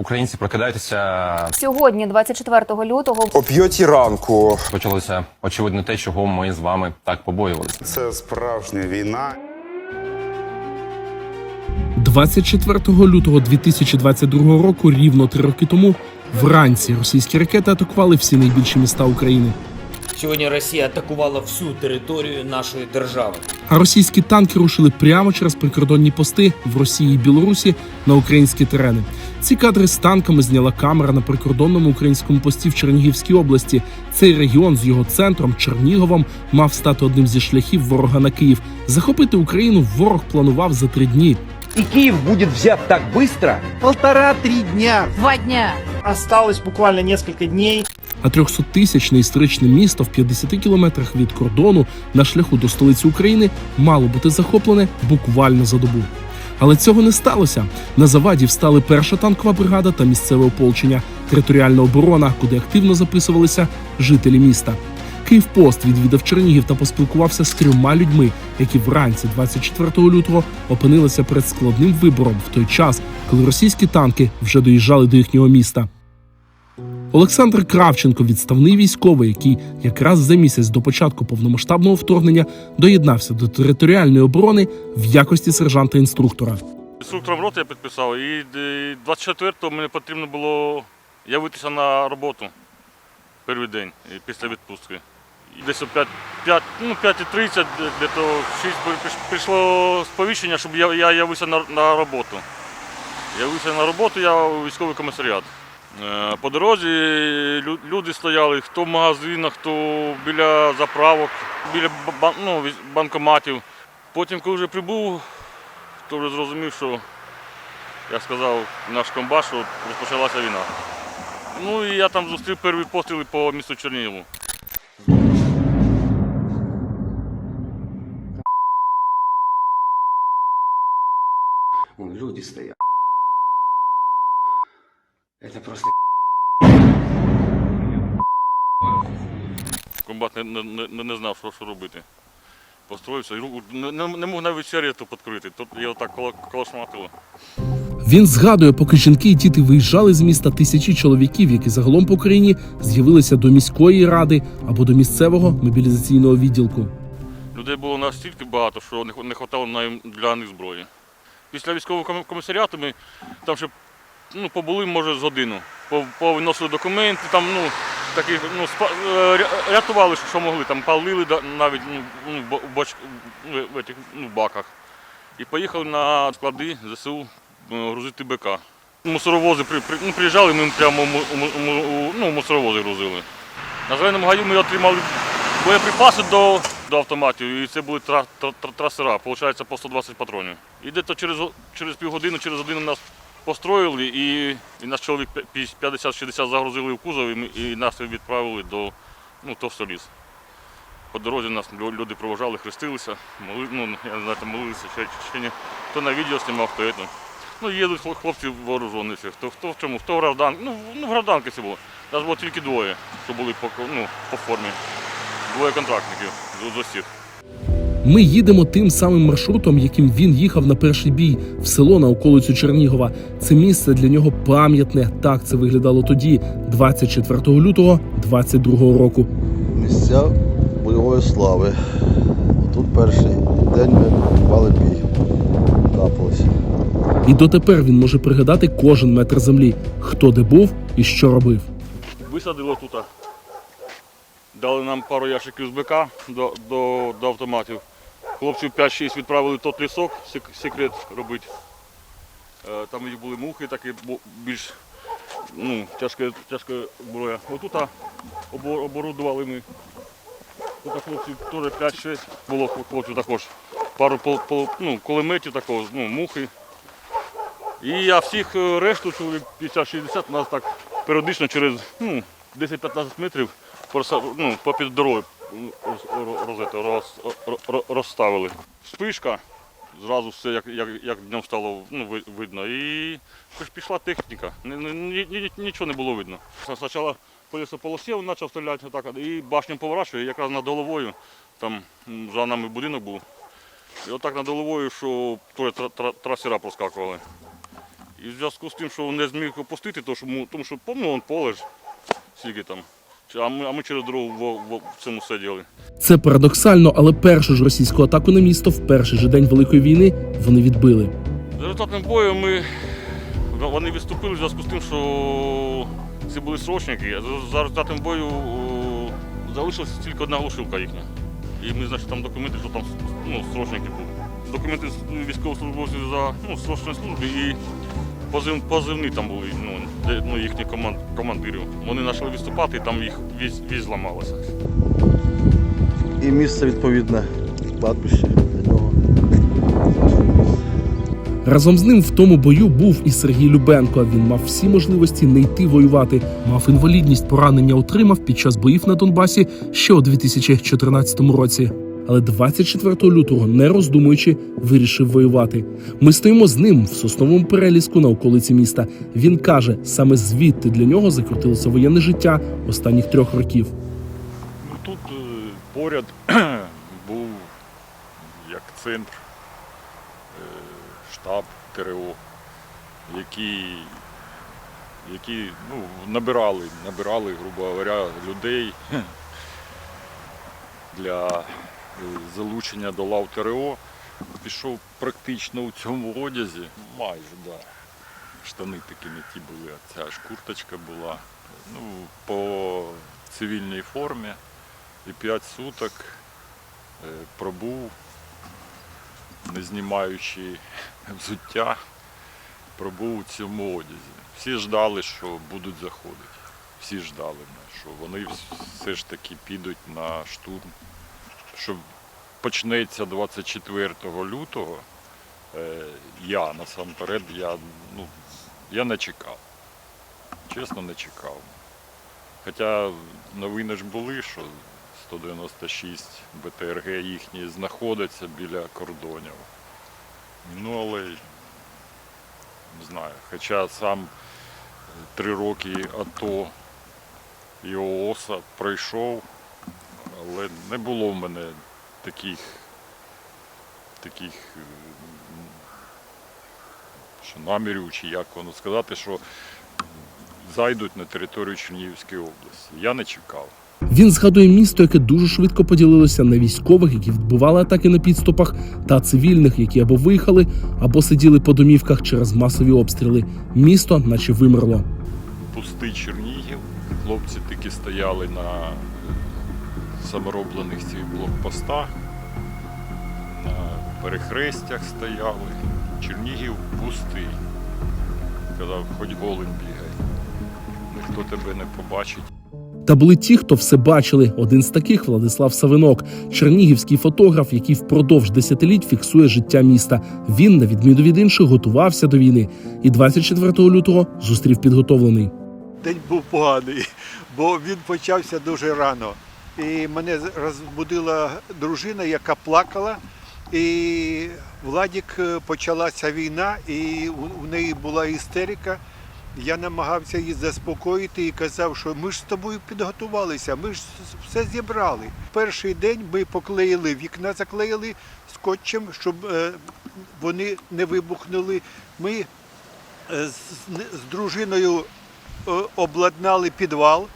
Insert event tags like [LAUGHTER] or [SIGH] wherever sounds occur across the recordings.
Українці прокидайтеся. Сьогодні, 24 лютого, О п'ятій ранку Почалося очевидно те, чого ми з вами так побоювалися. Це справжня війна. 24 лютого 2022 року, рівно три роки тому, вранці російські ракети атакували всі найбільші міста України. Сьогодні Росія атакувала всю територію нашої держави. А російські танки рушили прямо через прикордонні пости в Росії і Білорусі на українські терени. Ці кадри з танками зняла камера на прикордонному українському пості в Чернігівській області. Цей регіон з його центром Черніговом мав стати одним зі шляхів ворога на Київ. Захопити Україну ворог планував за три дні. И Киев будет взят так быстро? Полтора-три дня. два дня. Осталось буквально несколько дней. А 300-тисячне історичне місто в 50 кілометрах від кордону на шляху до столиці України мало бути захоплене буквально за добу. Але цього не сталося. На заваді встали перша танкова бригада та місцеве ополчення, територіальна оборона, куди активно записувалися жителі міста. Київпост відвідав Чернігів та поспілкувався з трьома людьми, які вранці 24 лютого опинилися перед складним вибором в той час, коли російські танки вже доїжджали до їхнього міста. Олександр Кравченко, відставний військовий, який якраз за місяць до початку повномасштабного вторгнення доєднався до територіальної оборони в якості сержанта-інструктора. Інструктором роти я підписав, і е, 24-го мені потрібно було явитися на роботу перший день е, після відпустки. І десь о 5, 5, ну, 5.30, де то 6 прийшло сповіщення, щоб я, я явився на, на роботу. Явився на роботу, я у військовий комісаріат. Е, По дорозі люди стояли, хто в магазинах, хто біля заправок, біля ну, банкоматів. Потім, коли вже прибув, то вже зрозумів, що я сказав наш комбат, що розпочалася війна. Ну і я там зустрів перші постріли по місту Чернігову. Вон люди стоят. Это просто Комбат не, не, не, не знав, що, що робити. Построївся, і руку- не, не, не мог навіть сигарету підкрити, тут його так коло- колошматило. Він згадує, поки жінки і діти виїжджали з міста тисячі чоловіків, які загалом по країні з'явилися до міської ради або до місцевого мобілізаційного відділку. Людей було настільки багато, що не, не хватало навіть для них зброї. Після військового ком- комісаріату ми там ще ну, побули, може, з годину. Пов- Повиносили документи, там, ну, такі, ну, спа- е, рятували, що могли, там палили навіть ну, ну, в боч, ну, в, этих, ну, в баках. І поїхали на склади ЗСУ е, грузити БК. Мусоровози при, при, ну, приїжджали, ми прямо ну, мусоровози грузили. На зеленому гаю ми отримали боєприпаси до, до автоматів, і це були тра, тра, тра- трасера, виходить, по 120 патронів. І десь через, через півгодини, через годину нас построїли, і, і наш чоловік 50-60 загрузили в кузов, і, і нас відправили до ну, Товстоліс. По дорозі нас люди проважали, хрестилися, моли, ну, я не знаю, молилися, чи, чи ні. Хто на відео знімав, хто це. Ну, їдуть хлопці вооружені, всі, хто, хто в чому, хто в гражданці, ну, ну, в гражданці це було. Нас було тільки двоє, що були по, ну, по формі. Двоє контрактників з усіх. Ми їдемо тим самим маршрутом, яким він їхав на перший бій в село на околицю Чернігова. Це місце для нього пам'ятне. Так це виглядало тоді, 24 лютого 22 року. Місця бойової слави. Тут перший день ми мали бій. Капалися. І дотепер він може пригадати кожен метр землі, хто де був і що робив. Висадило тут. Дали нам пару ящиків з БК до, до, до автоматів. Хлопців 5-6 відправили в тот лісок, секрет робити. Е, Там були мухи, такі більш ну, тяжка, зброя. Отут оборудували ми. Тут хлопців теж 5-6 було хлопців також. Пару пол, пол, ну, кулеметів такого, ну, мухи. І а всіх е, решту, чоловік 50-60, у нас так періодично через ну, 10-15 метрів ну, попід дорогою м, роз- роз- роз, розставили. Спишка, зразу все як, як, як днем стало ну, видно. І пішла техніка. Ні- ні- ні- ні- Нічого не було видно. Спочатку по лісополосі він почав стріляти отак, і башню поворачує, якраз над головою, там за нами будинок був. І отак над головою, що трасера проскакували. І в зв'язку з тим, що не зміг опустити, тому що ну, поле ж, скільки там. А ми, а ми через дорогу в, в, в цьому сиділи. Це парадоксально, але першу ж російську атаку на місто в перший же день Великої війни вони відбили. За результатом бою ми, вони відступили в зв'язку з тим, що це були срочники, за, за результатом бою залишилася тільки одна глушилка їхня. І ми, значить, там документи, що там ну, срочники були. Документи військовослужбовців за ну, срочної служби і позив, позивні там були ну, де, ну, їхні команд, командирів. Вони почали відступати, і там їх віз, віз зламалося. І місце відповідне, кладбище для нього. Разом з ним в тому бою був і Сергій Любенко. Він мав всі можливості не йти воювати. Мав інвалідність, поранення отримав під час боїв на Донбасі ще у 2014 році. Але 24 лютого, не роздумуючи, вирішив воювати. Ми стоїмо з ним в сосновому переліску на околиці міста. Він каже, саме звідти для нього закрутилося воєнне життя останніх трьох років. Ну, тут е, поряд [CLEARS THROAT] був як центр, е, штаб ТРО, які, які ну, набирали, набирали, грубо говоря, людей [CLEARS THROAT] для залучення до лав ТРО. Пішов практично у цьому одязі, майже, да. Штани такі не ті були, а ця ж курточка була. Ну, по цивільній формі і 5 суток е, пробув, не знімаючи взуття, пробув у цьому одязі. Всі ждали, що будуть заходити. Всі ждали, що вони все ж таки підуть на штурм. Що почнеться 24 лютого, е, я насамперед, я, ну, я не чекав. Чесно, не чекав. Хоча новини ж були, що 196 БТРГ їхні знаходяться біля кордонів. Ну, але не знаю. Хоча сам е, три роки АТО і ООСа пройшов, але не було в мене таких, таких е, що намірів, чи як воно сказати, що зайдуть на територію Чернігівської області. Я не чекав. Він згадує місто, яке дуже швидко поділилося на військових, які відбивали атаки на підступах, та цивільних, які або виїхали, або сиділи по домівках через масові обстріли. Місто, наче вимерло. Пустий Чернігів. Хлопці таки стояли на самороблених цих блокпостах, на перехрестях стояли. Чернігів пустий. Казав, хоч голим бігай. Ніхто тебе не побачить. Та були ті, хто все бачили. Один з таких Владислав Савинок, чернігівський фотограф, який впродовж десятиліть фіксує життя міста. Він, на відміну від інших, готувався до війни і 24 лютого зустрів підготовлений. День був поганий, бо він почався дуже рано. І мене розбудила дружина, яка плакала. І Владік е, почалася війна, і у- неї була істерика. Я намагався її заспокоїти і казав, що ми ж з тобою підготувалися, ми ж все зібрали. Перший день ми поклеїли вікна, заклеїли скотчем, щоб е, вони не вибухнули. Ми е, з, дружиною обладнали підвал,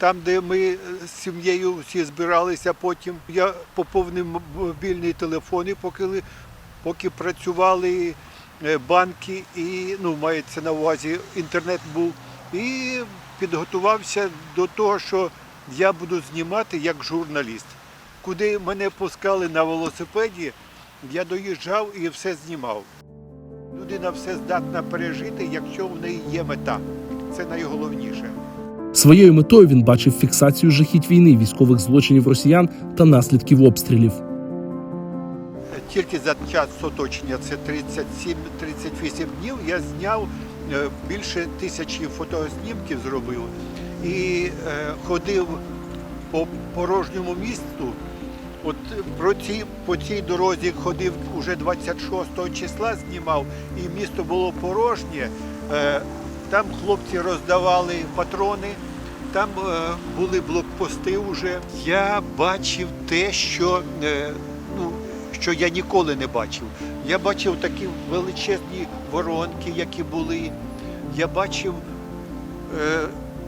там, де ми е, з сім'єю всі збиралися потім. Я поповнив мобільні телефони, поки, поки працювали е, банки і ну, мається на увазі, інтернет був. І підготувався до того, що я буду знімати як журналіст. Куди мене пускали на велосипеді, я доїжджав і все знімав. Людина все здатна пережити, якщо в неї є мета. Це найголовніше. Своєю метою він бачив фіксацію жахіть війни, військових злочинів росіян та наслідків обстрілів. Тільки за час оточення, це 37-38 днів, я зняв е, більше тисячі фотознімків зробив і е, ходив по порожньому місту. От про ці, по цій дорозі ходив уже 26 числа, знімав, і місто було порожнє. Там хлопці роздавали патрони, там е, були блокпости вже. Я бачив те, що, е, ну, що я ніколи не бачив. Я бачив такі величезні воронки, які були. Я бачив е,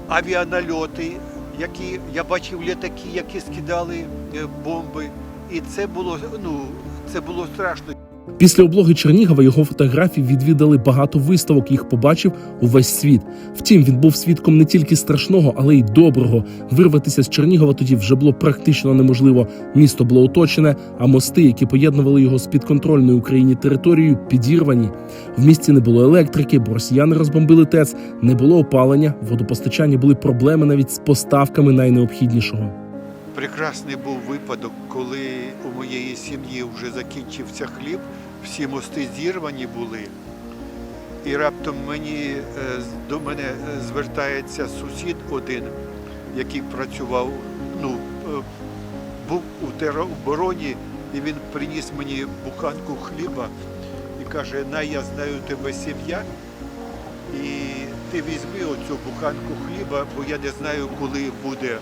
авіанальоти, які, я бачив літаки, які скидали е, бомби. І це було, ну, це було страшно. Після облоги Чернігова його фотографії відвідали багато виставок. Їх побачив увесь світ. Втім, він був свідком не тільки страшного, але й доброго. Вирватися з Чернігова тоді вже було практично неможливо. Місто було оточене, а мости, які поєднували його з підконтрольною Україні територією, підірвані. В місті не було електрики, бо росіяни розбомбили ТЕЦ, не було опалення, водопостачання були проблеми навіть з поставками найнеобхіднішого. Прекрасний був випадок, коли у моєї сім'ї вже закінчився хліб, всі мости зірвані були. І раптом мені, е, до мене е, звертається сусід один, який працював, ну, е, був у теробороні, і він приніс мені буханку хліба і каже, на, я знаю тебе сім'я, і ти візьми оцю буханку хліба, бо я не знаю, коли буде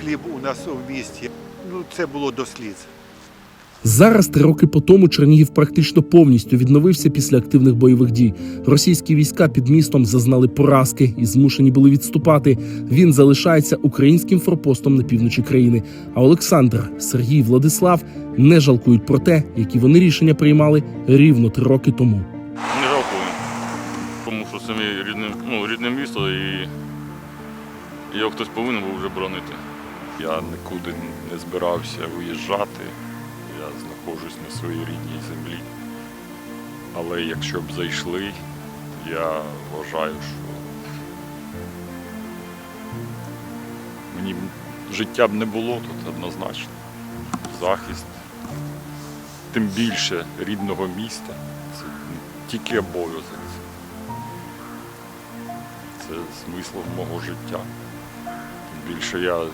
хліб у нас у місті. Ну, це було до сліз. Зараз, три роки по тому, Чернігів практично повністю відновився після активних бойових дій. Російські війська під містом зазнали поразки і змушені були відступати. Він залишається українським форпостом на півночі країни. А Олександр, Сергій, Владислав не жалкують про те, які вони рішення приймали рівно три роки тому. Не жалкую. Тому що це моє рідне, ну, рідне місто і його хтось повинен був вже боронити. Я нікуди не збирався виїжджати. Я знаходжусь на своїй рідній землі. Але якщо б зайшли, я вважаю, що мені життя б не було тут однозначно. Захист, тим більше рідного міста. Це тільки обов'язок. Це смисл мого життя. Тим більше я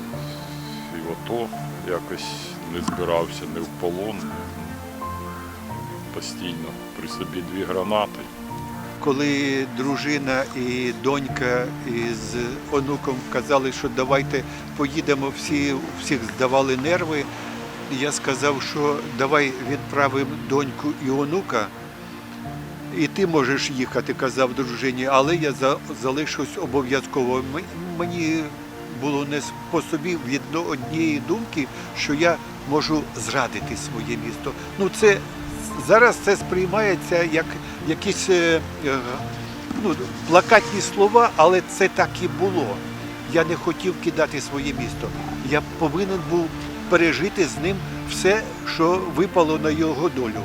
і в АТО якось не збирався не в полон. Постійно при собі дві гранати. Коли дружина і донька із онуком казали, що давайте поїдемо, всі, всіх здавали нерви. Я сказав, що давай відправимо доньку і онука, і ти можеш їхати, казав дружині, але я залишусь обов'язково. Мені було не по собі від однієї думки, що я можу зрадити своє місто. Ну, це зараз це сприймається як якісь е, е, ну, плакатні слова, але це так і було. Я не хотів кидати своє місто. Я повинен був пережити з ним все, що випало на його долю.